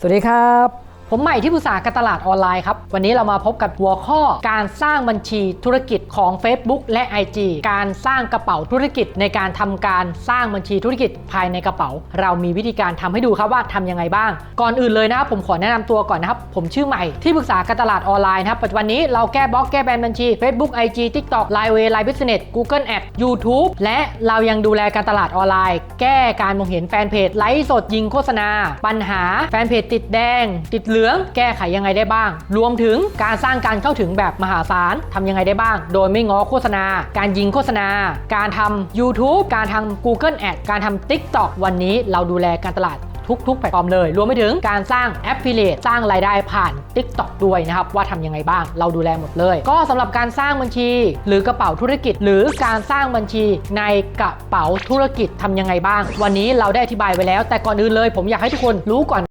สวัสดีครับ ผมใหม่ที่ปรึกษาการตลาดออนไลน์ครับ วันนี้เรามาพบกับหัวข้อการสร้างบัญชีธุรกิจของ Facebook และ IG การสร้างกระเป๋าธุรกิจในการทำการสร้างบัญชีธุรกิจภายในกระเป๋า เรามีวิธีการทำให้ดูครับว่าทำยังไงบ้าง ก่อนอื่นเลยนะครับผมขอแนะนำตัวก่อนนะครับ ผมชื่อใหม่ที่ปรึกษาการตลาดออนไลน์นะครับปัจจุบันนี้เราแก้บล็อกแก้แบนบัญชี Facebook IG TikTok Line Way Line Business Google Ad YouTube และเรายังดูแลการตลาดออนไลน์ แก้การมองเห็นแฟนเพจไลฟ์สดยิงโฆษณา ปัญหาแฟนเพจติดแดง ติดเหลือง แก้ไขยังไงได้บ้าง รวมถึงการสร้างการเข้าถึงแบบมหาศาลทำยังไงได้บ้าง โดยไม่ง้อโฆษณา การยิงโฆษณา การทำ YouTube การทำ Google Ad การทำ TikTok วันนี้เราดูแลการตลาดทุกๆแพลตฟอร์มเลย รวมไปถึงการสร้าง Affiliate สร้างรายได้ผ่าน TikTok ด้วยนะครับ ว่าทำยังไงบ้าง เราดูแลหมดเลย ก็สำหรับการสร้างบัญชี หรือกระเป๋าธุรกิจ หรือการสร้างบัญชีในกระเป๋าธุรกิจทำยังไงบ้าง วันนี้เราได้อธิบายไว้แล้ว แต่ก่อนอื่นเลย ผมอยากให้ทุกคนรู้ก่อน